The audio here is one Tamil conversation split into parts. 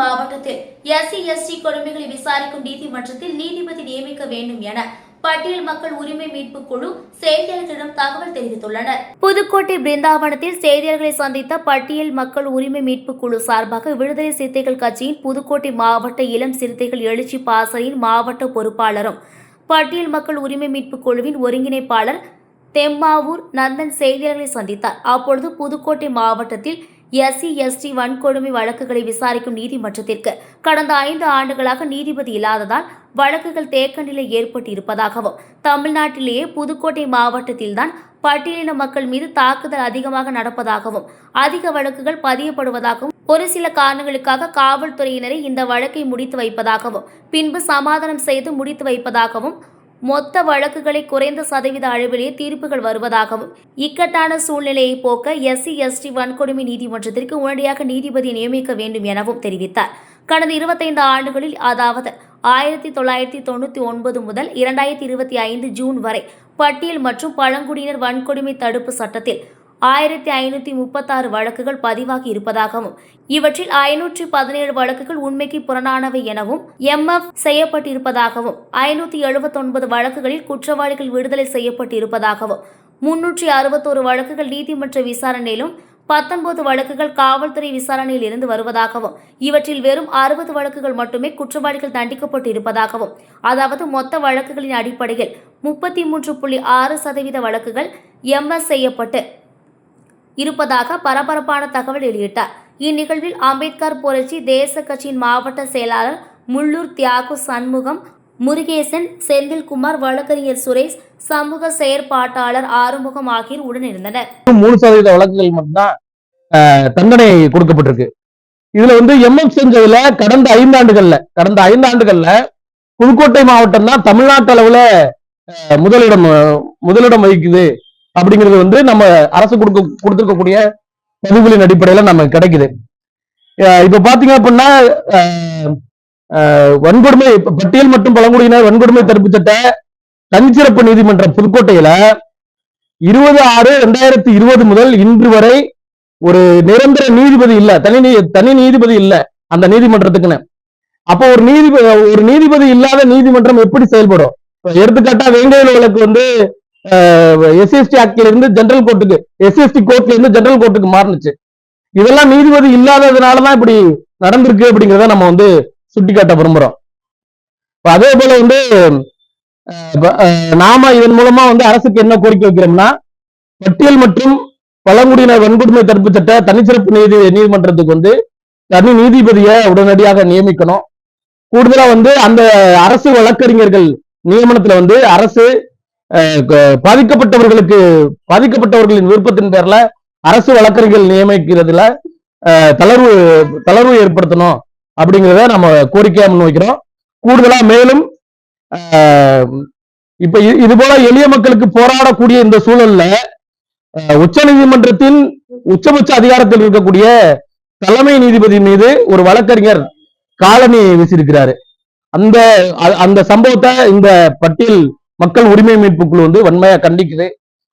மாவட்டத்தில் எஸ்சி எஸ்டி கொடுமைகளை விசாரிக்கும் நீதிமன்றத்தில் நீதிபதி நியமிக்க வேண்டும் என பட்டியல் மக்கள் உரிமை மீட்பு குழு செய்தியாளர்களிடம் தகவல் தெரிவித்துள்ளனர். புதுக்கோட்டை பிருந்தாவனத்தில் செய்தியாளர்களை சந்தித்த பட்டியல் மக்கள் உரிமை மீட்பு குழு சார்பாக விடுதலை சிறுத்தைகள் கட்சியின் புதுக்கோட்டை மாவட்ட இளம் சிறுத்தைகள் எழுச்சி பாசறையின் மாவட்ட பொறுப்பாளரும் பட்டியல் மக்கள் உரிமை மீட்பு குழுவின் ஒருங்கிணைப்பாளர் தெம்மாவூர் நந்தன் செய்தியாளர்களை சந்தித்தார். அப்பொழுது புதுக்கோட்டை மாவட்டத்தில் எஸ்சி எஸ்டி வன்கொடுமை வழக்குகளை விசாரிக்கும் நீதிமன்றத்திற்கு கடந்த ஐந்து ஆண்டுகளாக நீதிபதி இல்லாததால் வழக்குகள் தேக்க நிலை ஏற்பட்டு இருப்பதாகவும் தமிழ்நாட்டிலேயே புதுக்கோட்டை மாவட்டத்தில்தான் பட்டியலின மக்கள் மீது தாக்குதல் அதிகமாக நடப்பதாகவும் அதிக வழக்குகள் பதியப்படுவதாகவும் ஒரு சில காரணங்களுக்காக காவல்துறையினரை இந்த வழக்கை முடித்து வைப்பதாகவும் பின்பு சமாதானம் செய்து முடித்து வைப்பதாகவும் மொத்த வழக்குகளை குறைந்த சதவீத அளவிலே தீர்ப்புகள் வருவதாகவும் இக்கட்டான சூழ்நிலையை போக்க எஸ்சி எஸ்டி வன்கொடுமை நீதிமன்றத்திற்கு உடனடியாக நீதிபதி நியமிக்க வேண்டும் எனவும் தெரிவித்தார். கடந்த இருபத்தைந்து ஆண்டுகளில் அதாவது ஆயிரத்தி தொள்ளாயிரத்தி தொண்ணூற்றி ஒன்பது முதல் இரண்டாயிரத்தி இருபத்தி ஐந்து ஜூன் வரை பட்டியல் மற்றும் பழங்குடியினர் வன்கொடுமை தடுப்பு சட்டத்தில் ஆயிரத்தி ஐநூற்றி முப்பத்தாறு வழக்குகள் பதிவாகி இருப்பதாகவும் இவற்றில் ஐநூற்றி பதினேழு வழக்குகள் உண்மைக்கு புறணானவை எனவும் எம்எஃப் செய்யப்பட்டிருப்பதாகவும் ஐநூற்றி எழுபத்தொன்பது வழக்குகளில் குற்றவாளிகள் விடுதலை செய்யப்பட்டிருப்பதாகவும் முன்னூற்றி அறுபத்தோரு வழக்குகள் நீதிமன்ற விசாரணையிலும் பத்தொன்பது வழக்குகள் காவல்துறை விசாரணையில் இருந்து வருவதாகவும் இவற்றில் வெறும் அறுபது வழக்குகள் மட்டுமே குற்றவாளிகள் தண்டிக்கப்பட்டு இருப்பதாகவும் அதாவது மொத்த வழக்குகளின் அடிப்படையில் முப்பத்தி மூன்று புள்ளி ஆறு சதவீத வழக்குகள் எம்எஸ் செய்யப்பட்டு இருப்பதாக பரபரப்பான தகவல் வெளியிட்டார். இந்நிகழ்வில் அம்பேத்கர் புரட்சி தேச கட்சியின் மாவட்ட செயலாளர் முள்ளூர் தியாகு சண்முகம் முருகேசன் செந்தில்குமார் வழக்கறிஞர் சுரேஷ் சமூக செயற்பாட்டாளர் ஆறுமுகம் ஆகியோர் உடனிருந்தனர். மூணு சதவீத வழக்குகள் மட்டும்தான் ஆஹ், தண்டனை கொடுக்கப்பட்டிருக்கு. இதுல வந்து எம்எஃப் செஞ்சதுல கடந்த ஐந்தாண்டுகள்ல கடந்த ஐந்தாண்டுகள்ல புதுக்கோட்டை மாவட்டம் தான் தமிழ்நாட்டு அளவுல முதலிடம் முதலிடம் வகிக்குது. அப்படிங்கிறது வந்து நம்ம அரசு கொடுக்க கொடுத்திருக்கக்கூடிய பதிவுகளின் அடிப்படையில நமக்கு கிடைக்குது. இப்ப பாத்தீங்க அப்படின்னா வன்கொடுமை பட்டியல் மற்றும் பழங்குடியினர் வன்கொடுமை தடுப்பு சட்ட தனிச்சிறப்பு நீதிமன்றம் புதுக்கோட்டையில இருபது ஆறு ரெண்டாயிரத்தி இருபது முதல் இன்று வரை ஒரு நிரந்தர நீதிபதி இல்ல. தனி நீ தனி நீதிபதி இல்ல அந்த நீதிமன்றத்துக்குன்னு. அப்போ ஒரு நீதிபதி ஒரு நீதிபதி இல்லாத நீதிமன்றம் எப்படி செயல்படும்? எடுத்துக்காட்டா வேங்கையில் வழக்கு வந்து எஸ்சிஎஸ்டி ஆக்ட்ல இருந்து ஜெனரல் கோர்ட்டுக்கு எஸ்சிஎஸ்டி கோர்ட்ல இருந்து ஜெனரல் கோர்ட்டுக்கு மாறுனுச்சு. இதெல்லாம் நீதிபதி இல்லாததுனாலதான் இப்படி நடந்திருக்கு அப்படிங்கிறத நம்ம வந்து சுட்டிக்காட்ட விரும்புறோம். அதே போல வந்து நாம இதன் மூலமா வந்து அரசுக்கு என்ன கோரிக்கை வைக்கிறோம்னா பட்டியல் மற்றும் பழங்குடியினர் வன்கொடுமை தடுப்பு சட்ட தனிச்சிறப்பு நீதி நீதிமன்றத்துக்கு வந்து தனி நீதிபதியை உடனடியாக நியமிக்கணும். கூடுதலா வந்து அந்த அரசு வழக்கறிஞர்கள் நியமனத்துல வந்து அரசு பாதிக்கப்பட்டவர்களுக்கு பாதிக்கப்பட்டவர்களின் விருப்பத்தின் பேர்ல அரசு வழக்கறிஞர்கள் நியமிக்கிறதுல தளர்வு தளர்வு ஏற்படுத்தணும் அப்படிங்கிறத நம்ம கோரிக்கையா முன்வைக்கிறோம். கூடுதலா மேலும் அஹ், இப்ப இது போல எளிய மக்களுக்கு போராடக்கூடிய இந்த சூழல்ல உச்ச நீதிமன்றத்தின் உச்சபட்ச அதிகாரத்தில் இருக்கக்கூடிய தலைமை நீதிபதி மீது ஒரு வழக்கறிஞர் காலனி வீசியிருக்கிறாரு. அந்த அ- அந்த சம்பவத்தை இந்த பட்டியல் மக்கள் உரிமை மீட்பு குழு வந்து வன்மையா கண்டிக்குது.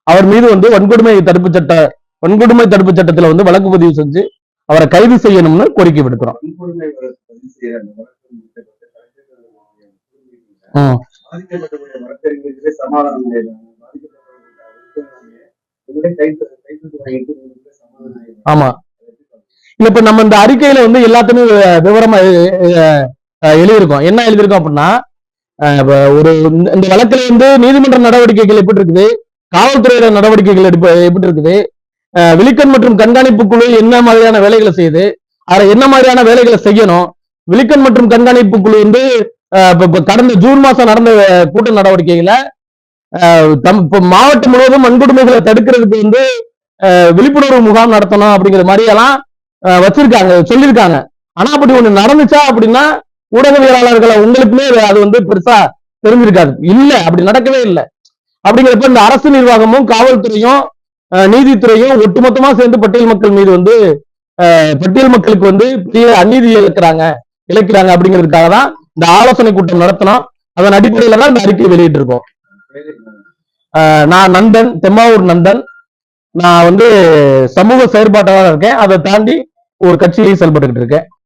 அவர் மீது வந்து வன்கொடுமை தடுப்பு சட்ட வன்கொடுமை தடுப்பு சட்டத்துல வந்து வழக்கு பதிவு செஞ்சு அவரை கைது செய்யணும்னு கோரிக்கை விடுக்கிறோம். ஆமா. இல்ல இப்ப நம்ம இந்த அறிக்கையில வந்து எல்லாத்தையுமே விவரமா எழுதியிருக்கோம். என்ன எழுதியிருக்கோம் அப்படின்னா ஒரு இந்த- இந்த வழக்குல வந்து நீதிமன்ற நடவடிக்கைகள் எப்படி இருக்குது? காவல்துறையோட நடவடிக்கைகள் எப்படி இருக்குது? விழிக்கண் மற்றும் கண்காணிப்பு குழு என்ன மாதிரியான வேலைகளை செய்யுது? அதில் என்ன மாதிரியான வேலைகளை செய்யணும்? விழிக்கண் மற்றும் கண்காணிப்பு குழு வந்து கடந்த ஜூன் மாசம் நடந்த கூட்ட நடவடிக்கைகளை தம் மாவட்டம் முழுவதும் வன்கொடுமைகளை தடுக்கிறதுக்கு வந்து விழிப்புணர்வு முகாம் நடத்தணும் அப்படிங்கிற மாதிரி எல்லாம் வச்சிருக்காங்க சொல்லியிருக்காங்க. ஆனா அப்படி ஒண்ணு நடந்துச்சா அப்படின்னா ஊடகவியலாளர்களை உங்களுக்குமே அது வந்து பெருசா தெரிஞ்சிருக்காது. இல்ல அப்படி நடக்கவே இல்லை. அப்படிங்கிறப்ப இந்த அரசு நிர்வாகமும் காவல்துறையும் நீதித்துறையும் ஒட்டுமொத்தமா சேர்ந்து பட்டியல் மக்கள் மீது வந்து பட்டியல் மக்களுக்கு வந்து பெரிய அநீதி இழக்கிறாங்க இழக்கிறாங்க அப்படிங்கிறதுக்காக தான் இந்த ஆலோசனை கூட்டம் நடத்தினோம். அதன் அடிப்படையில தான் இந்த அறிக்கை வெளியிட்டு இருக்கோம் நான் நந்தன் தெம்மாவூர் நந்தன் நான் வந்து சமூக செயற்பாட்டாளர் இருக்கேன். அதை தாண்டி ஒரு கட்சியிலையும் செயல்பட்டுக்கிட்டு இருக்கேன்.